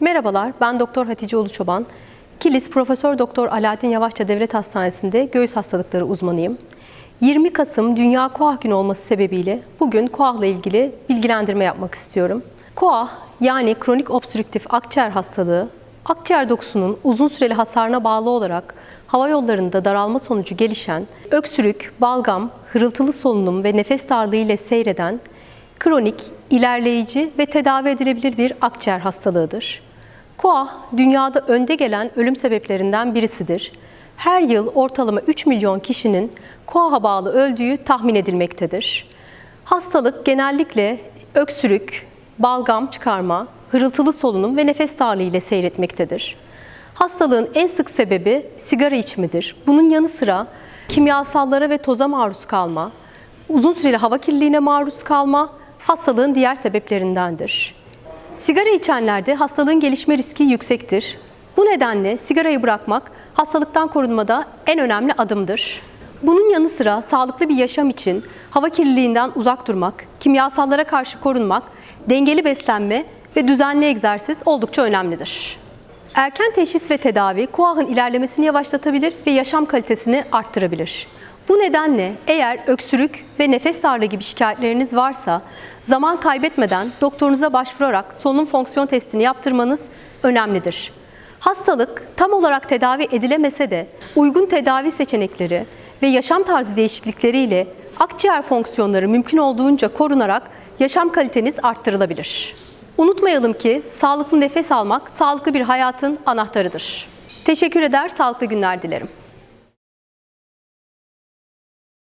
Merhabalar, ben Doktor Hatice Uluçoban. Kilis Profesör Doktor Alaaddin Yavaşça Devlet Hastanesi'nde göğüs hastalıkları uzmanıyım. 20 Kasım Dünya Koah Günü olması sebebiyle bugün koahla ilgili bilgilendirme yapmak istiyorum. Koah yani kronik obstrüktif akciğer hastalığı, akciğer dokusunun uzun süreli hasarına bağlı olarak hava yollarında daralma sonucu gelişen, öksürük, balgam, hırıltılı solunum ve nefes darlığı ile seyreden kronik, ilerleyici ve tedavi edilebilir bir akciğer hastalığıdır. KOAH, dünyada önde gelen ölüm sebeplerinden birisidir. Her yıl ortalama 3 milyon kişinin KOAH'a bağlı öldüğü tahmin edilmektedir. Hastalık genellikle öksürük, balgam çıkarma, hırıltılı solunum ve nefes darlığı ile seyretmektedir. Hastalığın en sık sebebi sigara içmedir. Bunun yanı sıra kimyasallara ve toza maruz kalma, uzun süreli hava kirliliğine maruz kalma hastalığın diğer sebeplerindendir. Sigara içenlerde hastalığın gelişme riski yüksektir. Bu nedenle sigarayı bırakmak hastalıktan korunmada en önemli adımdır. Bunun yanı sıra sağlıklı bir yaşam için hava kirliliğinden uzak durmak, kimyasallara karşı korunmak, dengeli beslenme ve düzenli egzersiz oldukça önemlidir. Erken teşhis ve tedavi KOAH'ın ilerlemesini yavaşlatabilir ve yaşam kalitesini arttırabilir. Bu nedenle eğer öksürük ve nefes darlığı gibi şikayetleriniz varsa zaman kaybetmeden doktorunuza başvurarak solunum fonksiyon testini yaptırmanız önemlidir. Hastalık tam olarak tedavi edilemese de uygun tedavi seçenekleri ve yaşam tarzı değişiklikleriyle akciğer fonksiyonları mümkün olduğunca korunarak yaşam kaliteniz arttırılabilir. Unutmayalım ki sağlıklı nefes almak sağlıklı bir hayatın anahtarıdır. Teşekkür eder, sağlıklı günler dilerim.